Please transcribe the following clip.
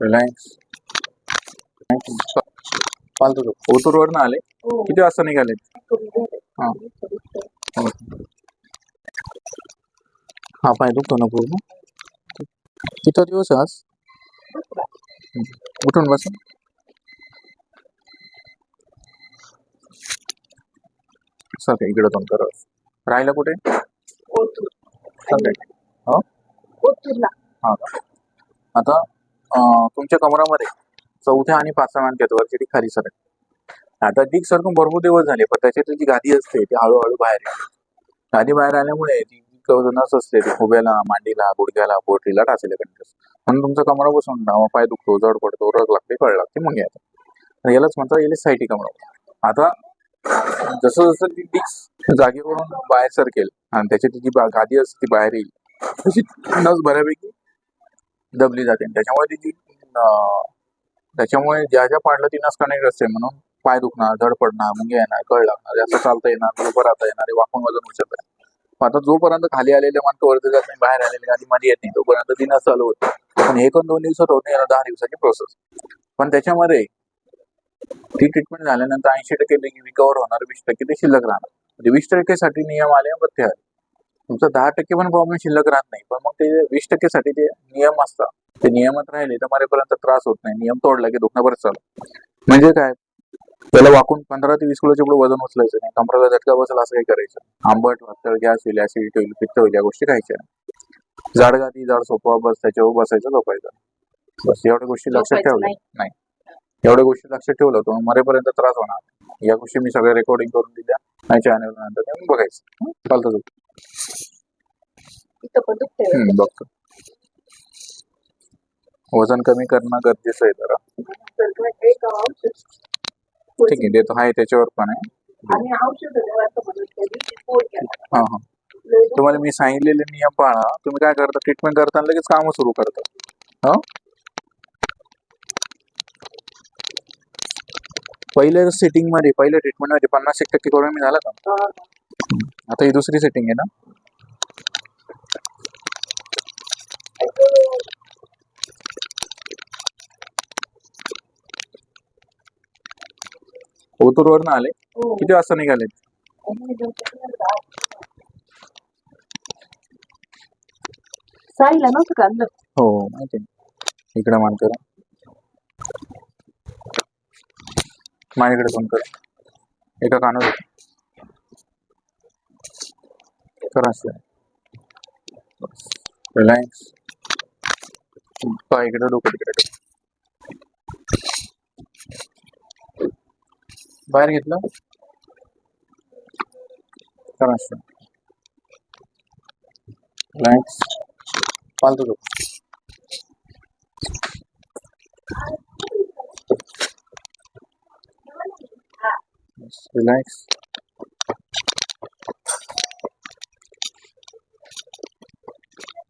Reliance फालतू ओतूरवरनं आले? किती वाजता निघाले? हा. हा. पाय दुखतो ना पूर्ण. किती दिवस आज. उठून बस? सर इकडे दोन कर. राहिला कुठे? सर हो? हा? आता? तुमच्या कमरामध्ये चौथ्या आणि पाचव्या मानक्यात वरची ती खाली सरक आता दिग सरकून भरपूर दिवस झाले पण त्याच्यातली जी गादी असते ती हळूहळू बाहेर येते. गादी बाहेर आल्यामुळे ती जी नस असते ती खोब्याला मांडीला गुडघ्याला पोटरीला टाचेला कंटिन्यूस म्हणून तुमचा कमरा बसून पाय दुखतो जड पडतो रग लागते कळ लागते मग येतं. यालाच म्हणतात याला सायटी कमरा. आता जसं जसं ती डिक्स जागेवरून बाहेर सरकेल आणि त्याची ती जी बा- गादी असते ती बाहेर येईल तशी नस बऱ्यापैकी दबली जाते. त्याच्यामुळे तिची त्याच्यामुळे ज्या ज्या पाडलं ती कनेक्ट असते. म्हणून पाय दुखणार धड पडणार मुंग्या येणार कळ लागणार जास्त चालता येणार उभं राहता येणार वाकून वजन उचलता येणार. मग आता जोपर्यंत खाली आलेले माणसं वरती जात नाही बाहेर आलेले गादी मध्ये येत नाही तोपर्यंत ती चालू होते पण हे पण दोन दिवसात होत नाही याला दहा दिवसाची प्रोसेस पण त्याच्यामध्ये ती ट्रीटमेंट झाल्यानंतर ऐंशी टक्के रिकवर होणार वीस टक्के ते शिल्लक राहणार. म्हणजे वीस टक्केसाठी नियम आले बघ ते आले तुमचा दहा टक्के पण प्रॉब्लेम शिल्लक राहत नाही. पण मग ते वीस टक्केसाठी ते नियम असतात ते नियमात राहिले तर मरेपर्यंत त्रास होत नाही. नियम तोडला की दुखणं बरं चालू. म्हणजे काय? त्याला वाकून पंधरा ते वीस किलोच्या पुढे वजन उचलायचं नाही. कमराला झटका बसेल असं काही करायचं आंबट वातळ गॅस होईल ऍसिडिटी होईल पित्त होईल या गोष्टी खायच्या. जाड गादी जाड सोपा बस त्याच्यावर बसायचं झोपायचं. बस एवढ्या गोष्टी लक्षात ठेवल्या. नाही. एवढ्या गोष्टी लक्षात ठेवलं तर मरेपर्यंत त्रास होणार. या गोष्टी मी सगळ्या रेकॉर्डिंग करून दिल्या. नाही चॅनल नंतर बघायचं? चालतं. इथं पण दुखतंय हम्म, बघतो. वज़न कमी करणं गरजेचं आहे जरा. तर एक औषध ठीक आहे देतो. आहे त्याच्यावर पण आहे. आणि औषध देवाचं म्हणून त्या दिवशी पोट गेला. हा हा. लय तुम्हाला मी सांगितलेले नियम पाळा. तुम्ही काय करता ट्रीटमेंट करताना लगेच काम सुरू करता. हा? पहिल्या सेटिंग मध्ये पहिल्या ट्रीटमेंट मध्ये पन्नास एक टक्के कमी झाला का. आता ही दुसरी सेटिंग आहे ना? ओतूरवरनं आले? हो. किती वाजता निघाले साईला नव्हतं? हो माहिती. इकडे मान करा माझ्याकडे फोन करा. एका कानावर. करा रिलायन्स इकडे डोकं तिकडे ठेव. बाहेर घेतलं? करा रिलायन्स पालतो डोकं. रिलॅक्स